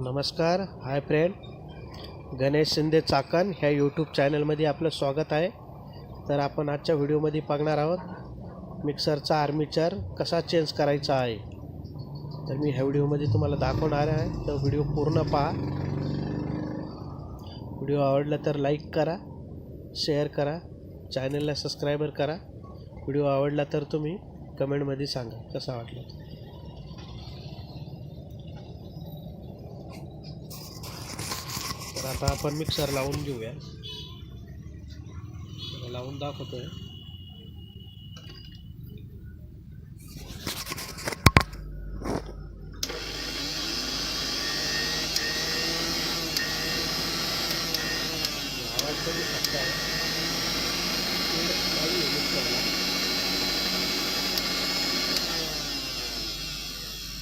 नमस्कार. Hi friend. Ganesh Shinde Chakan ह्या YouTube चॅनलमध्ये आपलं स्वागत आहे. तर आपण आजच्या व्हिडिओमध्ये बघणार आहोत मिक्सरचा आर्मीचर कसा चेंज करायचा आहे. तर मी ह्या व्हिडिओमध्ये तुम्हाला दाखवणार आहे. तर व्हिडिओ पूर्ण पहा. व्हिडिओ आवडला तर लाईक करा शेअर करा चॅनलला सबस्क्रायबर करा. व्हिडिओ आवडला तर तुम्ही कमेंटमध्ये सांगा कसा वाटला आता आपण मिक्सर लावून तर लावून दाखवतोय.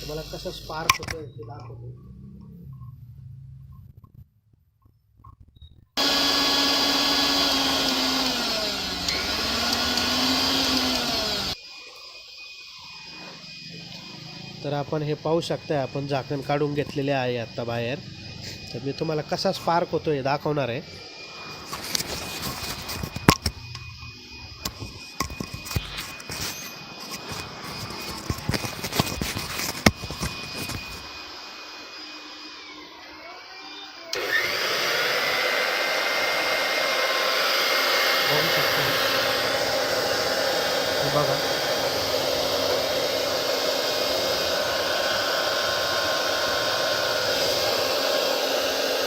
तुम्हाला कसं स्पार्क होतं ते दाखवतो तर आपण हे पाहू शकता आपण झाकण काढून घेतलेले आहे आत्ता बाहेर. तर मी तुम्हाला कसा स्पार्क होतो हे दाखवणार आहे.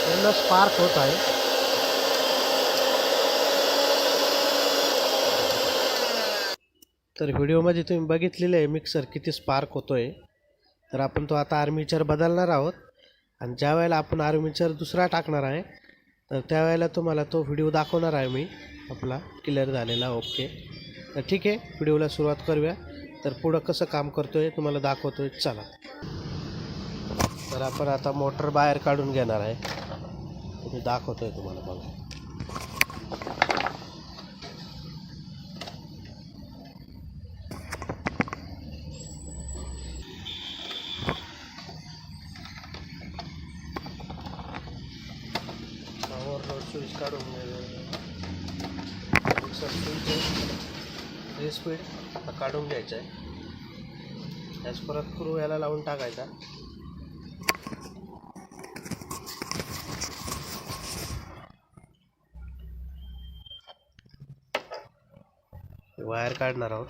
पूर्ण स्पार्क होत आहे. तर व्हिडिओमध्ये तुम्ही बघितलेले आहे मिक्सर किती स्पार्क होतो आहे तर आपण तो आता आर्मीचर बदलणार आहोत. आणि ज्या वेळेला आपण आर्मीचर दुसरा टाकणार आहे तर त्यावेळेला तुम्हाला तो व्हिडिओ दाखवणार आहे मी. आपला क्लिअर झालेला ओके तर ठीक आहे व्हिडिओला सुरुवात करूया. तर पुढं कसं काम करतो आहे तुम्हाला दाखवतो आहे चला. तर आपण आता मोटर बाहेर काढून घेणार आहे. तुम्ही दाखवतो आहे तुम्हाला बघा. स्विच काढून मिक्सर स्विच हे स्पीड आता काढून घ्यायचं आहे त्याच परत क्रू याला लावून टाकायचा वायर काढणार आहोत.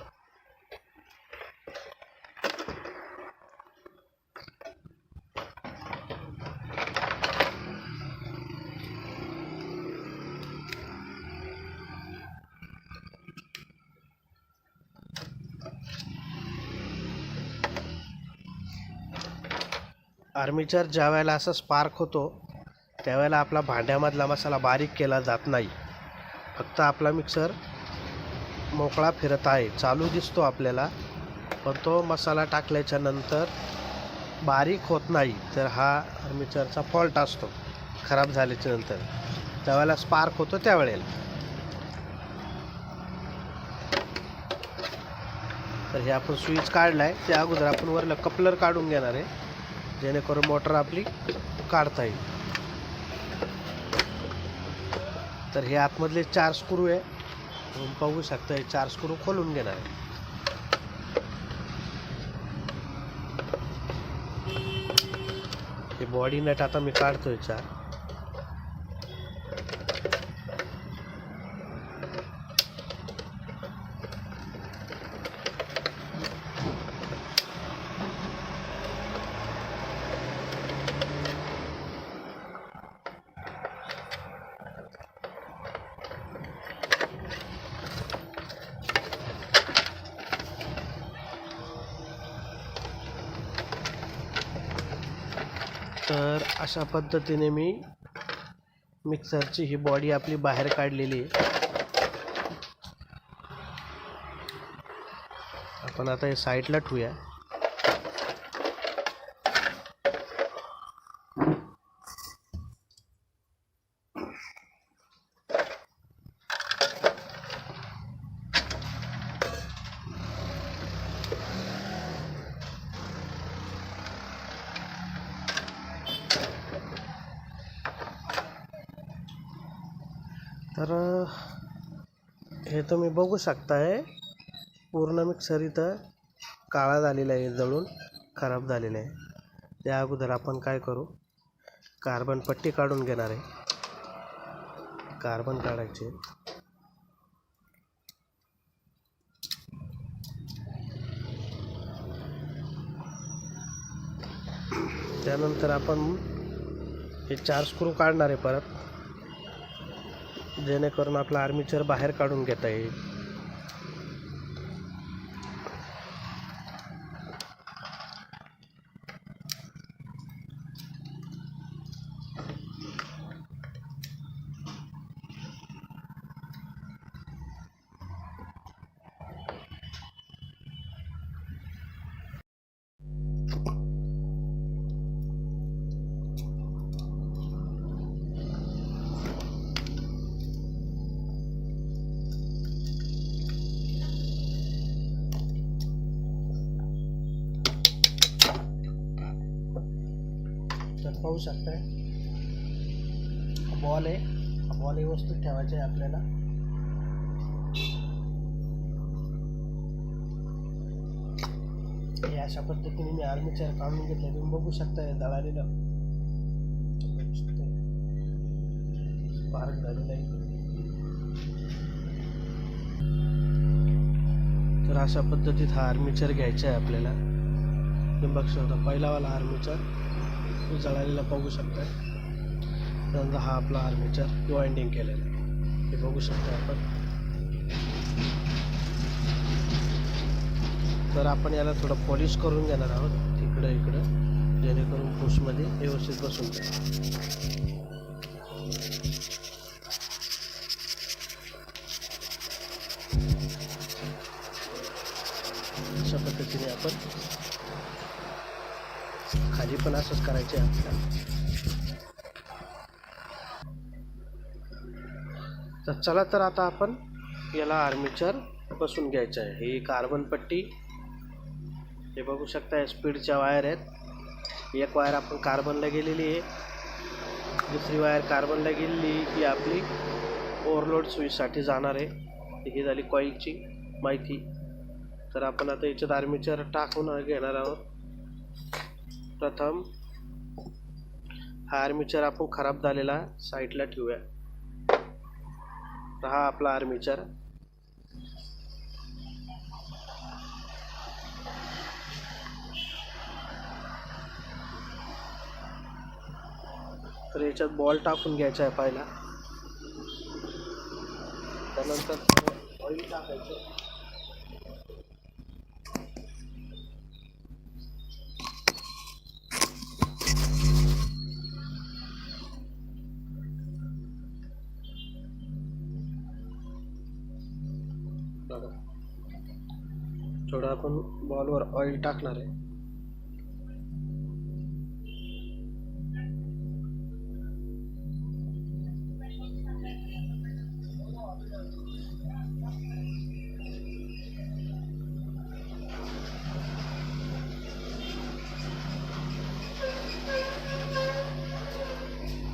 आर्मीचर ज्या वेळेला असं स्पार्क होतो त्यावेळेला आपला भांड्यामधला मसाला बारीक केला जात नाही. फक्त आपला मिक्सर मोकळा फिरत आहे. चालू दिसतो आपल्याला पण तो मसाला टाकल्याच्या नंतर बारीक होत नाही. तर हा आर्मीचरचा फॉल्ट असतो खराब झाल्याच्यानंतर. त्यावेळेला स्पार्क होतो त्यावेळेला. तर हे आपण स्विच काढला आहे त्या अगोदर आपण वरलं कपलर काढून घेणार आहे. जेणेकरून मोटर आपली काढता येईल. तर हे आतमधले चार स्क्रू आहे. पाहू बघू शकता हे चार स्क्रू खोलून घेणार. आहे हे बॉडी नट आता मी काढतोय चार अशा पद्धतीने मी मिक्सरची ही बॉडी आपली बाहेर काढलेली आहे. आपण आता हे साईडला ठेवूया तर हे तुम्ही बघू शकताय पूर्ण मिक्सर इथं काळा झालेला आहे जळून खराब झालेला आहे. त्या अगोदर आपण काय करू? कार्बन पट्टी काढून घेणार आहे. कार्बन काढायचे. त्यानंतर आपण हे चार स्क्रू काढणार आहे परत. जेणेकरून आपला आर्मीचर बाहेर काढून घेता येईल. पाहू शकताय. बॉल आहे. बॉल ही वस्तू ठेवायची आहे आपल्याला. हे अशा पद्धतीने मी आर्मीचर काढून घेतलं तुम्ही बघू शकताय दळालेलं बघू झालेलं आहे. तर अशा पद्धतीत हा आर्मीचर घ्यायचा आहे आपल्याला. तुम्ही बघू शकता पहिलावाला आर्मीचर जळालेला बघू शकता समजा हा आपला आर्मीचर वाइंडिंग केलेला आहे. हे बघू शकता आपण. तर आपण याला थोडं पॉलिश करून घेणार आहोत. इकडं इकडं. जेणेकरून पुशमध्ये व्यवस्थित बसून जाईल. असंच करायचे आपल्याला तर चला तर आता आपण याला आर्मीचर बसून घ्यायचं आहे. ही कार्बन पट्टी. हे बघू शकता स्पीडच्या वायर आहेत. एक वायर आपण कार्बनला गेलेली आहे. दुसरी वायर कार्बनला गेलेली ही आपली ओव्हरलोड स्विचसाठी जाणार आहे. ही झाली कॉईलची माहिती. तर आपण आता याच्यात आर्मीचर टाकून घेणार आहोत. प्रथम हा आर्मीचर आपण खराब झालेला साईडला ठेवूया. तर हा आपला आर्मीचर तर याच्यात बॉल टाकून घ्यायचा आहे पहिला. त्यानंतर ऑइल टाकायचं. थोडं आपण बॉलवर ऑइल टाकणार आहे.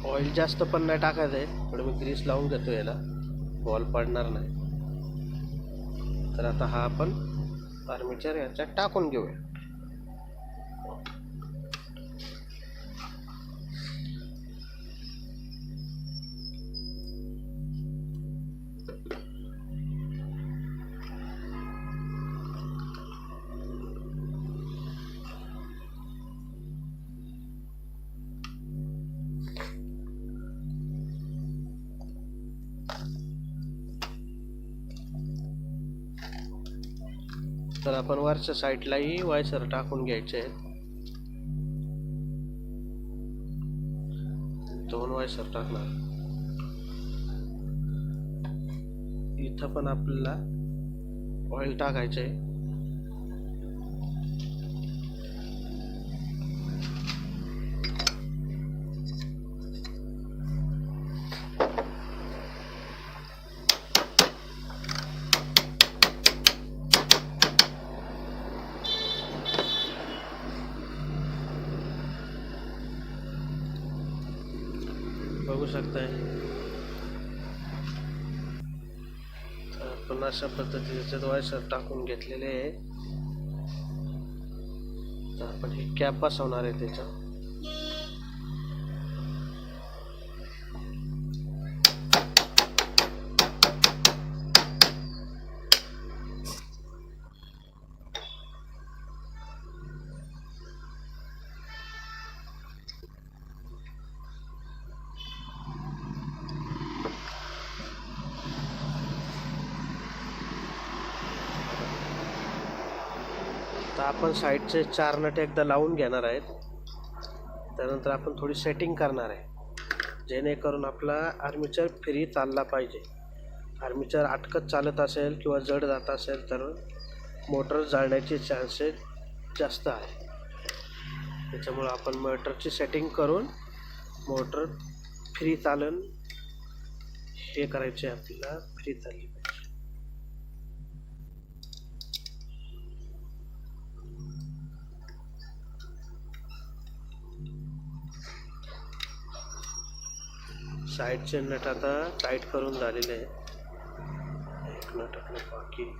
ऑइल जास्त पण नाही टाकायचं आहे थोडं मी ग्रीस लावून घेतो याला. बॉल पडणार नाही. तर आता हा आपण आर्मीचर याच्यात टाकून घेऊया. तर आपण वरच्या साईडलाही वायसर टाकून घ्यायचे आहेत. दोन वायसर टाकणार. इथं पण आपल्याला ऑइल टाकायचं आहे. बघू शकताय. आपण अशा पद्धतीचे वायसर टाकून घेतलेले आहे. तर आपण हे कॅप बसवणार आहे त्याच्या आपण साईडचे चार नट एकदा लावून घेणार आहेत. त्यानंतर आपण थोडी सेटिंग करणार आहे. जेणेकरून आपला आर्मीचर फ्री चालला पाहिजे. आर्मीचर अटकत चालत असेल किंवा जड जात असेल तर मोटर जाळण्याचे चान्सेस जास्त आहे. त्याच्यामुळं आपण मोटरची सेटिंग करून मोटर फ्री चालन हे करायचे आपल्याला फ्री चालली. साईडचे नट आता टाईट करून झालेले आहे एक नट आपलं बाकी.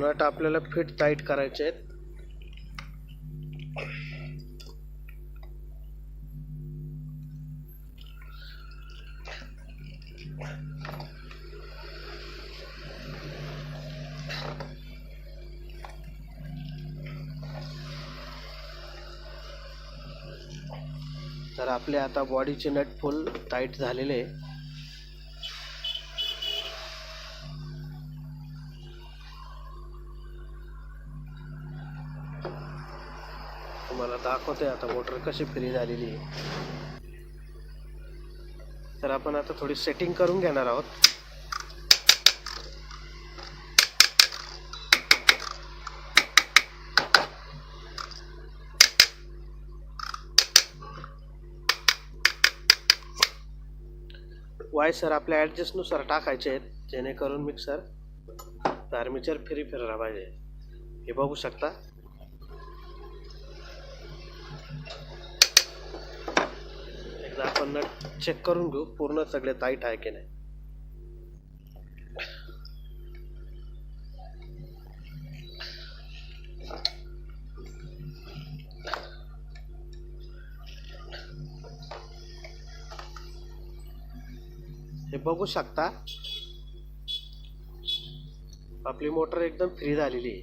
नट आपल्याला फिट टाईट करायचे आहेत तर आपले आता बॉडीचे नट फुल टाईट झालेले आहे. तुम्हाला दाखवते आता मोटर कशी फ्री झालेली आहे. तर आपण आता थोडी सेटिंग करून घेणार आहोत. वायसर आपल्या ॲडजस्टनुसार टाकायचे आहेत जेणेकरून मिक्सर आर्मीचर फ्री फिरला पाहिजे. हे बघू शकता. एकदा आपण नट चेक करून घेऊ पूर्ण सगळे ताईट आहे की नाही. हे बघू शकता आपली मोटर एकदम फ्री झालेली आहे.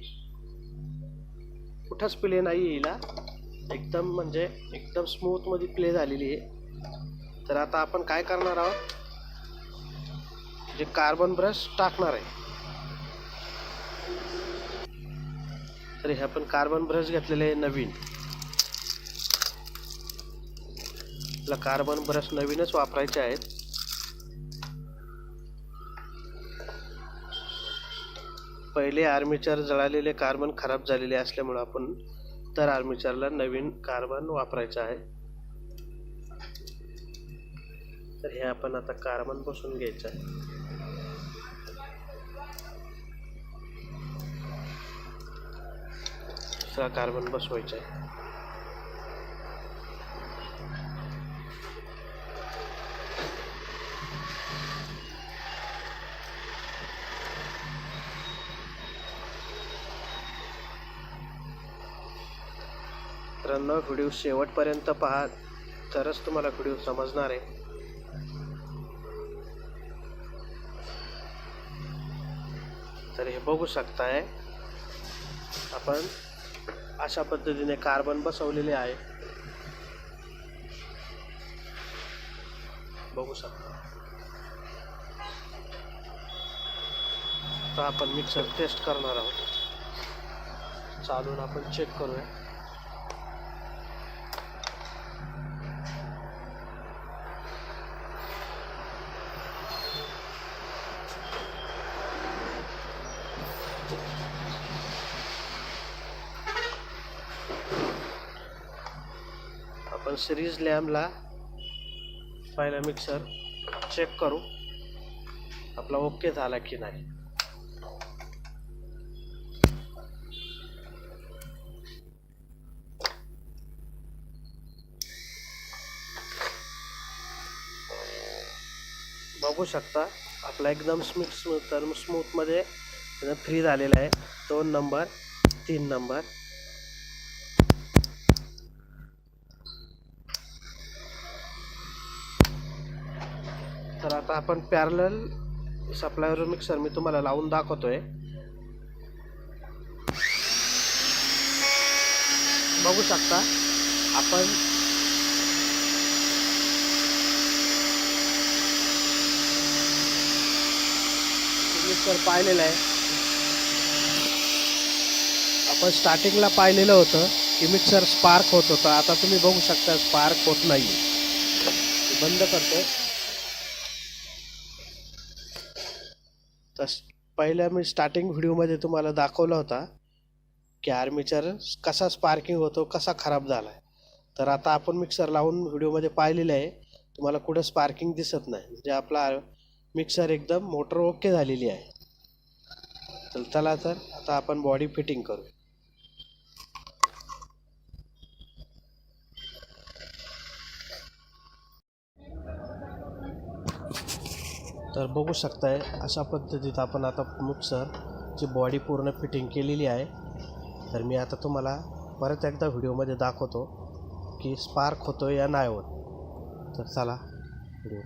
कुठंच प्ले नाही हिला. एकदम म्हणजे एकदम स्मूथमध्ये प्ले झालेली आहे. तर आता आपण काय करणार आहोत? जे कार्बन ब्रश टाकणार आहे. तर हे आपण कार्बन ब्रश घेतलेले आहे नवीन. आपला कार्बन ब्रश नवीनच वापरायचे आहेत. पहिले आर्मीचर जळालेले कार्बन खराब झालेले असल्यामुळे आपण तर आर्मीचरला नवीन कार्बन वापरायचं आहे. तर हे आपण आता कार्बन बसून घ्यायचं आहे. दुसरा कार्बन बसवायचा आहे. मित्रांनो व्हिडिओ शेवटपर्यंत पहा तरच तुम्हाला व्हिडिओ समजणार आहे. तर हे बघू शकताय आपण अशा पद्धतीने कार्बन बसवलेले आहे. बघू शकता. तर आपण मिक्सर टेस्ट करणार आहोत. चालून आपण चेक करूया. सिरीज लॅमला पहिला मिक्सर चेक करू. आपला ओके झाला की नाही? बघू शकता आपला एकदम स्मूथ स्मूथ तर स्मूथमध्ये फ्री झालेला आहे. दोन नंबर तीन नंबर आता आपण पॅरल सप्लायर मिक्सर मी तुम्हाला लावून दाखवतोय. बघू शकता आपण मिक्सर पाहिलेलं आहे. आपण स्टार्टिंगला पाहिलेलं होतं की मिक्सर स्पार्क होत होतं. आता तुम्ही बघू शकता स्पार्क होत नाही बंद करतो पहिल्या मी स्टार्टिंग व्हिडिओमध्ये तुम्हाला दाखवला होता की आर्मीचर कसा स्पार्किंग होतो कसा खराब झाला आहे तर आता आपण मिक्सर लावून व्हिडिओमध्ये पाहिलेलं आहे. तुम्हाला कुठं स्पार्किंग दिसत नाही. म्हणजे आपला मिक्सर एकदम मोटर ओके झालेली आहे. तर चला तर आता आपण बॉडी फिटिंग करू. तर बघू शकताय अशा पद्धतीत आपण आता मुक्सरची बॉडी पूर्ण फिटिंग केलेली आहे. तर मी आता तुम्हाला परत एकदा व्हिडिओमध्ये दाखवतो की स्पार्क होतो या नाही होत. तर चला व्हिडिओ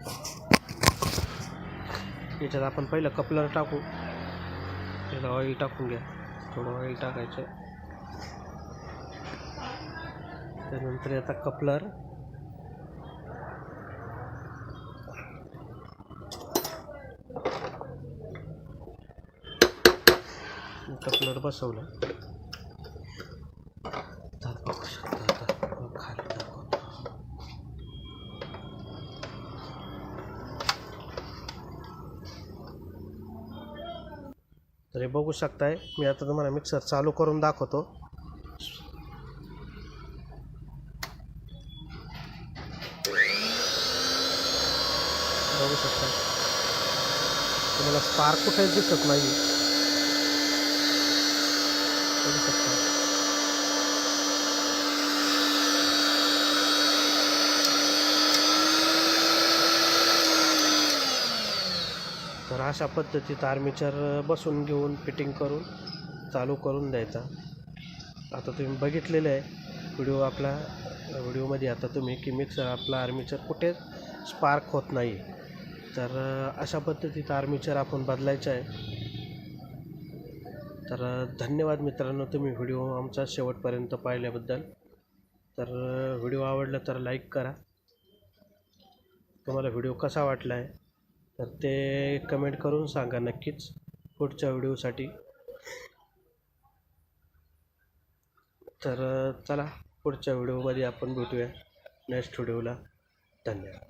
याच्यात आपण पहिलं कपलर टाकू. त्याला ऑइल टाकून घ्या. थोडं ऑइल टाकायचं. त्यानंतर आता कपलर कपलर बसवलं. बसवला बघू शकता आता खाली दाखवतो तर हे बघू शकताय मी आता तुम्हाला मिक्सर चालू करून दाखवतो. बघू शकता तुम्हाला स्पार्क कुठेच दिसत नाही करू शकता. तर अशा पद्धतीत आर्मीचर बसून घेऊन फिटिंग करून चालू करून द्यायचा. आता तुम्ही बघितलेलं आहे व्हिडिओ आपला व्हिडिओमध्ये आता तुम्ही की मिक्सर आपला आर्मीचर कुठेच स्पार्क होत नाही तर अशा पद्धतीत आर्मीचर आपण बदलायचं आहे. तर धन्यवाद मित्रांनो तुम्ही व्हिडिओ आमचा शेवटपर्यंत पाहिल्याबद्दल. तर व्हिडिओ आवडला तर लाईक करा. तुम्हाला व्हिडिओ कसा वाटला आहे तर ते कमेंट करून सांगा नक्कीच पुढच्या व्हिडिओसाठी. तर चला पुढच्या व्हिडिओमध्ये आपण भेटूया. नेक्स्ट व्हिडिओला. धन्यवाद.